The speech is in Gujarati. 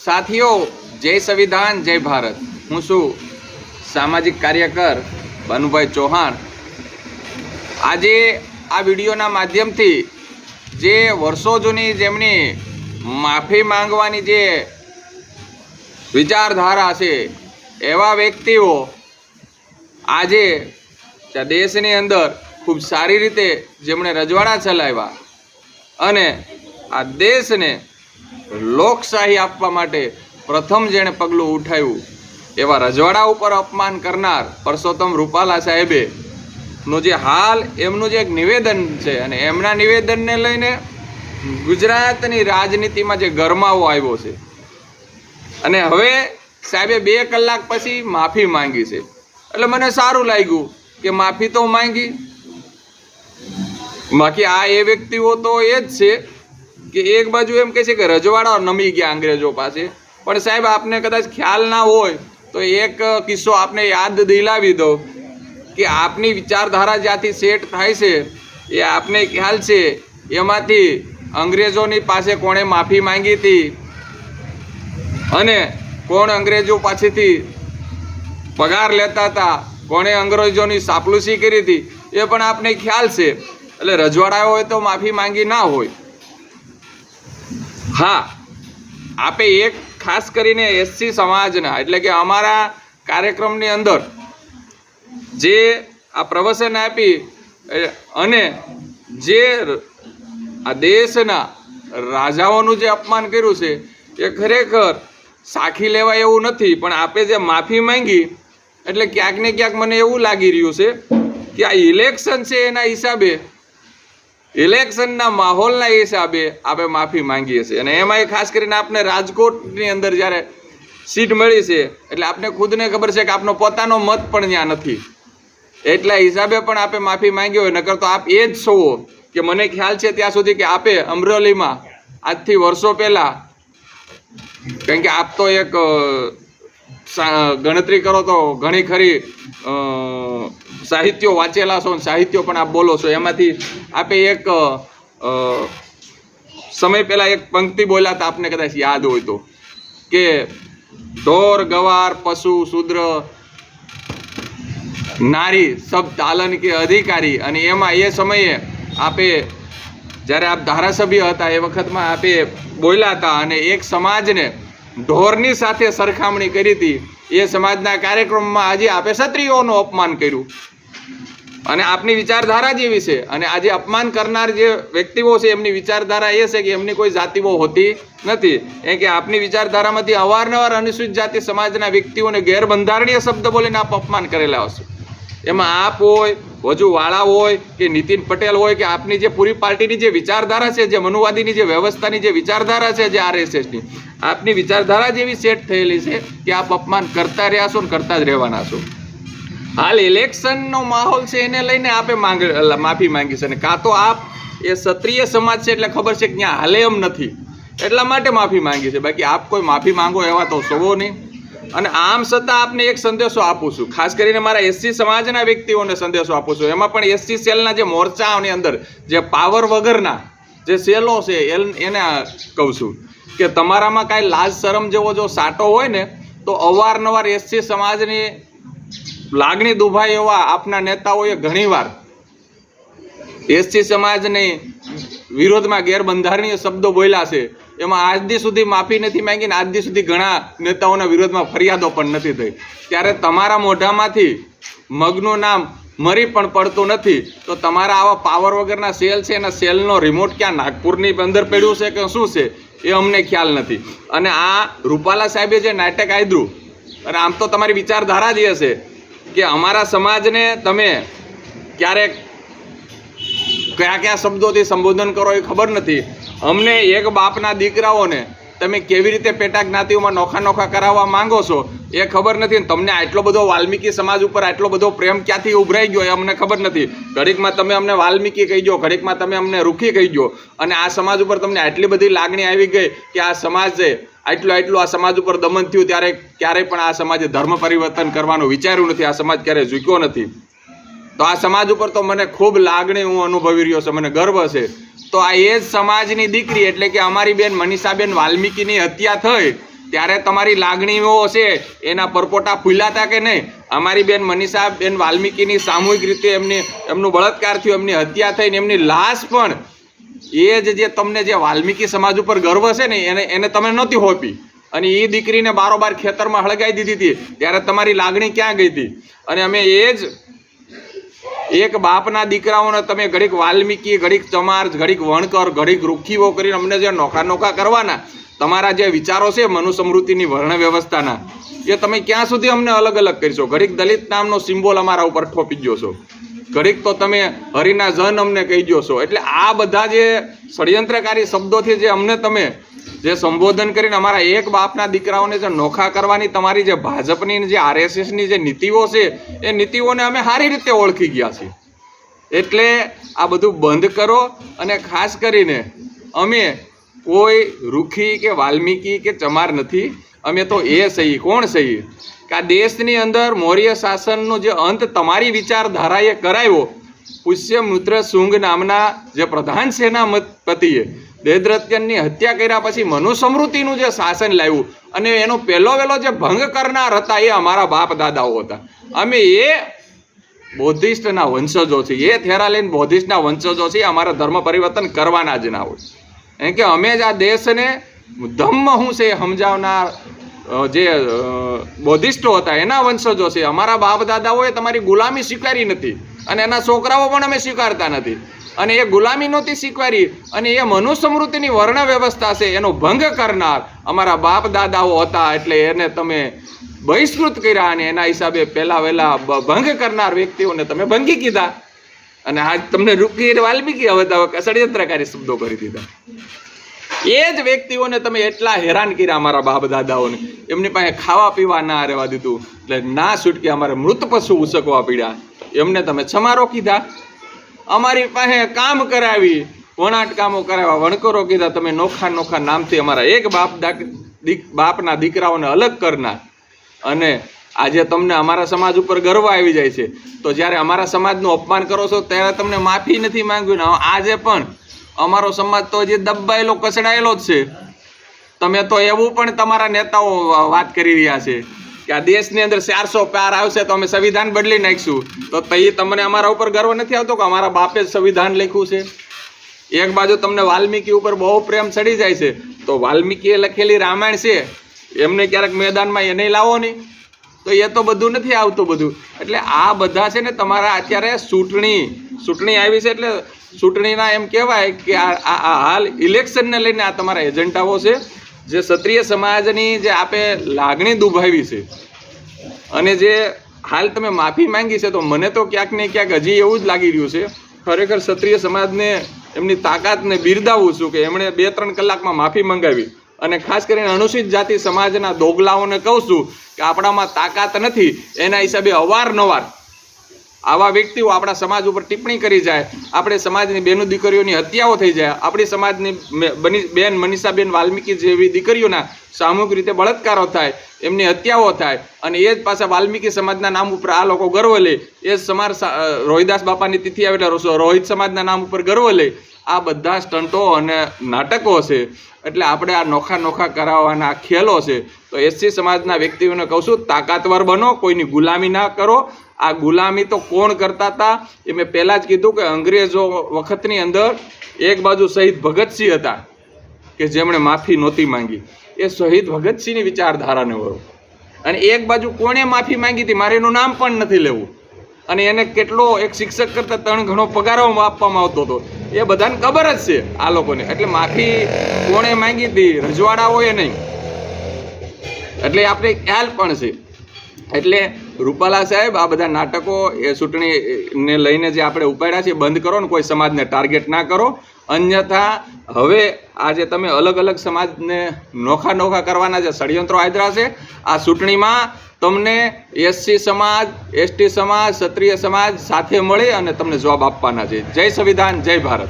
સાથીઓ, જય સંવિધાન, જય ભારત. હું છું સામાજિક કાર્યકર ભાનુભાઈ ચૌહાણ. આજે આ વિડીયોના માધ્યમથી જે વર્ષો જૂની જેમની માફી માંગવાની જે વિચારધારા છે, એવા વ્યક્તિઓ આજે દેશની અંદર ખૂબ સારી રીતે જેમણે રજવાડા ચલાવ્યા અને આ દેશને લોકશાહી આપવા માટે પ્રથમ જેણે પગલું ઉઠાવ્યું એવા રજવાડા ઉપર અપમાન કરનાર પરસોત્તમ રૂપાલા સાહેબે. નું જે હાલ, એમનું જે એક નિવેદન છે અને એમના નિવેદનને લઈને ગુજરાતની રાજનીતિમાં જે ગરમાવો આવ્યો છે. અને હવે સાહેબે બે કલાક પછી માફી માંગી છે. એટલે મને સારું લાગ્યું કે માફી તો માંગી. બાકી આ એ વ્યક્તિઓ તો એ જ છે કે એક બાજુ એમ કહે છે કે રજવાડા નમી ગયા અંગ્રેજો પાસે. પણ સાહેબ, આપને કદાચ ખ્યાલ ના હોય તો એક કિસ્સો આપને યાદ દિલાવી દો કે આપની વિચારધારા જ્યાંથી સેટ થાય છે, એ આપને ખ્યાલ છે. એમાંથી અંગ્રેજોની પાસે કોણે માફી માંગી હતી અને કોણ અંગ્રેજો પાસેથી પગાર લેતા હતા, કોણે અંગ્રેજોની સાપલુસી કરી હતી, એ પણ આપને ખ્યાલ છે. એટલે રજવાડા હોય તો માફી માંગી ના હોય. હા, આપે એક ખાસ કરીને એસસી સમાજના, એટલે કે અમારા કાર્યક્રમની અંદર જે આ પ્રવચન આપી અને જે આ દેશના રાજાઓનું જે અપમાન કર્યું છે, એ ખરેખર સાખી લેવાય એવું નથી, પણ આપે જે માફી માંગી, એટલે ક્યાંક ને ક્યાંક મને એવું લાગી રહ્યું છે કે આ ઇલેક્શન છે એના હિસાબે ઇલેક્શનના માહોલના હિસાબે આપણે માફી માંગીએ છીએ. અને એમાંય ખાસ કરીને આપને રાજકોટની અંદર જ્યારે સીટ મળી છે, એટલે આપને ખુદને ખબર છે કે આપનો પોતાનો મત પણ ત્યાં નથી. એટલા હિસાબે પણ આપે માફી માંગી હોય, નકર તો આપ એ જ સોવો કે મને ખ્યાલ છે ત્યાં સુધી કે આપે અમરેલીમાં આજથી વર્ષો પહેલાં, કારણ કે આપ તો એક ગણતરી કરો તો ઘણી ખરી સાહિત્યો વાંચેલા છો અને સાહિત્યો પણ આપ બોલો છો. એમાંથી આપે એક સમય પહેલા એક પંક્તિ બોલ્યા હતા, આપને કદાચ યાદ હોય તો, કે ઢોર, ગવાર, પશુ, શુદ્ર, નારી, સબ તાલન કે અધિકારી. અને એમાં એ સમયે આપે જ્યારે આપ ધારાસભ્ય હતા, એ વખતમાં આપે બોલ્યા હતા અને એક સમાજને ઢોરની સાથે સરખામણી કરી હતી. એ સમાજના કાર્યક્રમમાં આજે આપે ક્ષત્રિયોનું અપમાન કર્યું. અને આપની વિચારધારા જેવી છે. અને આજે અપમાન કરનાર જે વ્યક્તિઓ છે, એમની વિચારધારા એ છે કે એમની કોઈ જાતિઓ હોતી નથી. એ કે આપની વિચારધારામાંથી અવારનવાર અનુસૂચિત જાતિ સમાજના વ્યક્તિઓને ગેરબંધારણીય શબ્દ બોલીને આપ અપમાન કરેલા હશે. એમાં આપ હોય, વજુ વાળા હોય, કે નીતિન પટેલ હોય, કે આપની જે પૂરી પાર્ટીની જે વિચારધારા છે, જે મનુવાદીની જે વ્યવસ્થાની જે વિચારધારા છે, જે આરએસએસની, આપની વિચારધારા જેવી સેટ થયેલી છે કે આપ અપમાન કરતા રહ્યા છો ને કરતા જ રહેવાના છો. હાલ ઇલેક્શનનો માહોલ છે એને લઈને આપે માંગ માફી માંગી છે. અને કાં તો આપ એ ક્ષત્રિય સમાજ છે એટલે ખબર છે કે ત્યાં હાલે એમ નથી. એટલા માટે માફી માંગી છે. બાકી આપ કોઈ માફી માંગો એવા તો સવો નહીં. અને આમ છતાં આપને એક સંદેશો આપું છું. ખાસ કરીને મારા એસસી સમાજના વ્યક્તિઓને સંદેશો આપું છું. એમાં પણ એસસી સેલના જે મોરચાઓની અંદર, જે પાવર વગરના જે સેલો છે એને કહું છું કે તમારામાં કાંઈ લાજ શરમ જેવો જો સાટો હોય ને, તો અવારનવાર એસસી સમાજની લાગણી દુભાઈ એવા આપના નેતાઓએ ઘણીવાર એસસી સમાજની વિરોધમાં ગેરબંધારણીય શબ્દો બોલ્યા છે. એમાં આજ દી સુધી માફી નથી માંગીને આજ દી સુધી ઘણા નેતાઓના વિરોધમાં ફરિયાદો પણ નથી થઈ. ત્યારે તમારા મોઢામાંથી મગનું નામ મરી પણ પડતું નથી. તો તમારા આવા પાવર વગરના સેલ છે એના સેલનો રિમોટ ક્યાં નાગપુરની અંદર પડ્યું છે કે શું છે? એ અમને ખ્યાલ નથી. અને આ રૂપાલા સાહેબે જે નાટક આદર્યું અને આમ તો તમારી વિચારધારા જ છે કે અમારા સમાજને તમે ક્યારેક કયા કયા શબ્દોથી સંબોધન કરો એ ખબર નથી. અમને એક બાપના દીકરાઓને તમે કેવી રીતે પેટા જ્ઞાતિઓમાં નોખા નોખા કરાવવા માંગો છો એ ખબર નથી તમને આટલો બધો વાલ્મીકી સમાજ ઉપર આટલો બધો પ્રેમ ક્યાંથી ઉભરાઈ ગયો એ અમને ખબર નથી. ઘડીકમાં તમે અમને વાલ્મીકી કહી દો, ઘડીકમાં તમે અમને રૂખી કહી દો અને આ સમાજ ઉપર તમને આટલી બધી લાગણી આવી ગઈ કે આ સમાજ છે આટલું આટલું આ સમાજ ઉપર દમન થયું, ત્યારે ક્યારેય પણ આ સમાજે ધર્મ પરિવર્તન કરવાનું વિચાર્યું નથી, આ સમાજ ક્યારેય ઝૂક્યો નથી. તો આ સમાજ ઉપર તો મને ખૂબ લાગણી હું અનુભવી રહ્યો છું, મને ગર્વ છે. તો આ એ જ સમાજની દીકરી એટલે કે અમારી બેન મનીષાબેન વાલ્મીકીની હત્યા થઈ, ત્યારે તમારી લાગણીઓ છે એના પરપોટા ફૂલાતા કે નહીં? અમારી બેન મનીષા બેન વાલ્મીકીની સામૂહિક રીતે એમની, એમનું બળાત્કાર થયું, એમની હત્યા થઈને એમની લાશ પણ એ જ જે તમને જે વાલ્મીકી સમાજ ઉપર ગર્વ છે ને, એને એને તમે નહોતી હોપી. અને એ દીકરીને બારોબાર ખેતરમાં હળગાવી દીધી હતી, ત્યારે તમારી લાગણી ક્યાં ગઈ હતી? અને અમે એ જ એક બાપના દીકરાઓને તમે ઘડીક વાલ્મીકી, ઘડીક ચમાર ઘડીક વણકર, ઘડીક રૂખીઓ કરીને અમને જે નોખા નોખા કરવાના, તમારા જે વિચારો છે મનુસ્મૃતિની વર્ણ વ્યવસ્થાના એ તમે ક્યાં સુધી અમને અલગ અલગ કરશો? ઘડીક દલિત નામનો સિમ્બોલ અમારા ઉપર ઠોપી ગયો છો. ઘડીક તો તમે હરિના જન અમને કહી ગયો છો. એટલે આ બધા જે ષડયંત્રકારી શબ્દોથી જે અમને તમે જે સંબોધન કરીને અમારા એક બાપના દીકરાઓને જે નોખા કરવાની તમારી જે ભાજપની જે આરએસએસની જે નીતિઓ છે, એ નીતિઓને અમે સારી રીતે ઓળખી ગયા છીએ. એટલે આ બધું બંધ કરો અને ખાસ કરીને અમે કોઈ રૂખી કે વાલ્મીકી કે ચમાર નથી, અમે તો એ સહી. કોણ સહી? કે આ દેશની અંદર મૌર્ય શાસનનો જે અંત તમારી વિચારધારાએ કરાયો, પુષ્યમુત્ર શુંગ નામના જે પ્રધાન સેનાપતિએ દેદ્રત્યનની હત્યા કર્યા પછી મનુસ્મૃતિનું જે શાસન લાવ્યું અને એનો પહેલો વહેલો જે ભંગ કરનાર હતા એ અમારા બાપ દાદાઓ હતા. અમે એ બૌદ્ધિસ્ટના વંશજો છે એ થેરાલીન બૌદ્ધિસ્ટના વંશજો છે અમારા ધર્મ પરિવર્તન કરવાના જ ના હોય. એમ કે અમે જ આ દેશને ધમ્મ શું છે સમજાવનાર જે અ, બૌદ્ધિસ્ટો હતા એના વંશજો છે. અમારા બાપ દાદાઓએ તમારી ગુલામી સ્વીકારી નથી અને એના છોકરાઓ પણ અમે સ્વીકારતા નથી. અને એ ગુલામી નહોતી સ્વીકારી અને એ મનુસ્મૃતિની વર્ણ વ્યવસ્થા છે એનો ભંગ કરનાર અમારા બાપ દાદાઓ હતા એટલે એને તમે બહિષ્કૃત કર્યા અને એના હિસાબે પહેલા વહેલા ભંગ કરનાર વ્યક્તિઓને તમે ભંગી કીધા. અને આજ તમને રૂકી વાલ્મીકી હવે ષડયંત્રકારી શબ્દો કરી દીધા. એ જ વ્યક્તિઓને તમે એટલા હેરાન કર્યા અમારા બાપ દાદાઓને એમની પાસે ખાવા પીવા ના રહેવા દીધું. એટલે ના છૂટકે અમારે મૃત પશુ ઉસકવા પીડ્યા. એમને તમે છમારો કીધા. અમારી પાસે કામ કરાવી, વણાટ કામો કરાવ્યા, વણકરો કીધા, તમે નોખા નોખા નામથી અમારા એક બાપ બાપના દીકરાઓને અલગ કરનાર અને આજે તમને અમારા સમાજ ઉપર ગર્વ આવી જાય છે. તો જ્યારે અમારા સમાજનું અપમાન કરો છો, ત્યારે તમને માફી નથી માંગ્યું ને આજે પણ અમારો સમાજ તો હજી દબાયેલો કચડાયેલો જ છે. તમે તો એવું પણ તમારા નેતાઓ વાત કરી રહ્યા છે કે આ દેશની અંદર ચારસો પાર આવશે તો અમે સંવિધાન બદલી નાખીશું. તો એ તમને અમારા ઉપર ગર્વ નથી આવતો કે અમારા બાપે સંવિધાન લખ્યું છે? એક બાજુ તમને વાલ્મીકી ઉપર બહુ પ્રેમ ચડી જાય છે. તો વાલ્મીકીએ લખેલી રામાયણ છે, એમને ક્યારેક મેદાનમાં એ નહીં લાવો નહીં. તો એ તો બધું નથી આવતું બધું. એટલે આ બધા છે ને તમારા અત્યારે ચૂંટણી ચૂંટણી આવી છે એટલે ચૂંટણીના એમ કહેવાય કે આ હાલ ઇલેક્શનને લઈને આ તમારા એજન્ડાઓ છે, જે ક્ષત્રિય સમાજની જે આપે લાગણી દુભાવી છે. અને જે હાલ તમે માફી માંગી છે, તો મને તો ક્યાંક ને ક્યાંક હજી એવું જ લાગી રહ્યું છે. ખરેખર ક્ષત્રિય સમાજને એમની તાકાતને બિરદાવું છું કે એમણે બે ત્રણ કલાકમાં માફી મંગાવી. અને ખાસ કરીને અનુસૂચિત જાતિ સમાજના દોગલાઓને કહું છું કે આપણામાં તાકાત નથી, એના હિસાબે અવારનવાર આવા વ્યક્તિઓ આપણા સમાજ ઉપર ટિપ્પણી કરી જાય, આપણે સમાજની બેનો દીકરીઓની હત્યાઓ થઈ જાય, આપણી સમાજની બની, બેન મનીષાબેન વાલ્મીકી જેવી દીકરીઓના સામૂહિક રીતે બળાત્કારો થાય, એમની હત્યાઓ થાય અને એ જ પાછા વાલ્મીકી સમાજના નામ ઉપર આ લોકો ગર્વ લે. એ જ સમાર રોહિદાસ બાપાની તિથિ આવે એટલે રોહિત સમાજના નામ ઉપર ગર્વ લે. આ બધા સ્ટંટો અને નાટકો છે. એટલે આપણે આ નોખા નોખા કરાવવાના ખેલો છે. તો એસસી સમાજના વ્યક્તિઓને કહું છું, તાકાતવર બનો, કોઈની ગુલામી ના કરો આ ગુલામી તો કોણ કરતા હતા? એ મેં પહેલાં જ કીધું કે અંગ્રેજો વખતની અંદર એક બાજુ શહીદ ભગતસિંહ હતા, કે જેમણે માફી નહોતી માંગી. એ શહીદ ભગતસિંહની વિચારધારાને વરો. અને એક બાજુ કોણે માફી માંગી હતી? મારે એનું નામ પણ નથી લેવું. અને એને કેટલો એક શિક્ષક કરતાં ત્રણ ઘણો પગારો આપવામાં આવતો હતો. એ બધાને ખબર જ છે આ લોકોને. એટલે માફી કોણે માંગી હતી? રજવાડાઓએ નહીં. એટલે આપણે ખ્યાલ પણ છે. એટલે રૂપાલા સાહેબ, આ બધા નાટકો, એ ચૂંટણીને લઈને જે આપણે ઉપાડ્યા છે બંધ કરો ને, કોઈ સમાજને ટાર્ગેટ ના કરો. અન્યથા, હવે આજે તમે અલગ અલગ સમાજને નોખા નોખા કરવાના જે ષડયંત્રો આદરા છે, આ ચૂંટણીમાં તમને એસસી સમાજ, એસટી સમાજ, ક્ષત્રિય સમાજ સાથે મળી અને તમને જવાબ આપવાના છે. જય સંવિધાન, જય ભારત.